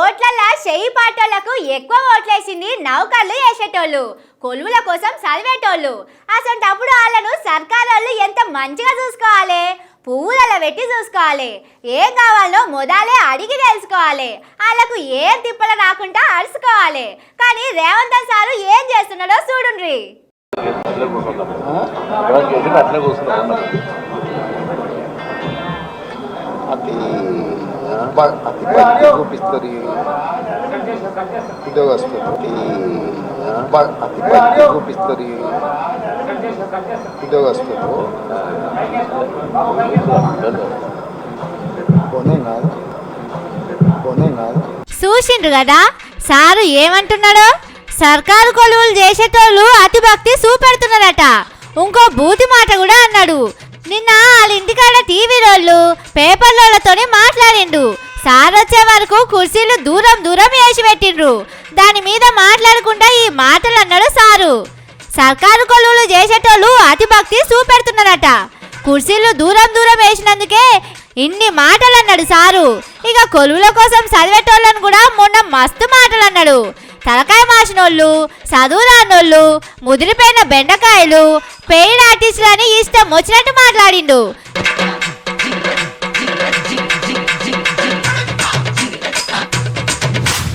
ఓట్లల్లా చెయ్యి పాటోళ్ళకు ఎక్కువ ఓట్లేసింది నౌకర్లు వేసేటోళ్ళు కొలువుల కోసం చదివేటోళ్ళు. అసంటప్పుడు వాళ్ళను సర్కారు వాళ్ళు ఎంత మంచిగా చూసుకోవాలి? పువ్వులలో పెట్టి చూసుకోవాలి. ఏం కావాలో మొదలే అడిగి తెలుసుకోవాలి. వాళ్ళకు ఏం తిప్పలు రాకుండా అరుచుకోవాలి. కానీ రేవంత్ సారు ఏం చేస్తున్నాడో చూడుండ్రి. అది కూర్చుంటాం ఎవరికి ఎదురు అట్లే కూర్చుంటాం అతి బ- అతి ఉద్యోగస్తులు అతి బ- అతి ఉద్యోగస్తులు కొనే కాదు. కొనే కాదు. చూసిండ్రు కదా? సారు ఏమంటున్నాడు? సర్కారు కొలువులు చేసేటోళ్ళు అతి భక్తి చూపెడుతున్నారట. ఇంకో బూతి మాట కూడా అన్నాడు. నిన్న వాళ్ళ ఇంటికాడ టీవీ రోళ్ళు పేపర్లతోని మాట్లాడిండు. సార్ వచ్చే వరకు కుర్చీలు దూరం దూరం వేసి పెట్టిండ్రు దాని మీద మాట్లాడకుండా ఈ మాటలు అన్నాడు సారు. సర్కారు కొలువులు చేసేటోళ్ళు అతిభక్తి చూపెడుతున్నారట. కుర్చీలు దూరం దూరం వేసినందుకే ఇన్ని మాటలు అన్నాడు సారు. ఇక కొలువుల కోసం చదివేటోళ్ళని కూడా మొన్న మస్తు మాటలు అన్నాడు తలకాయ మాసినోళ్ళు చదువు రానోళ్ళు ముదిరిపోయిన బెండకాయలు పెయిడ్ ఆర్టిస్టులని ఇష్టం వచ్చినట్టు మాట్లాడిండు.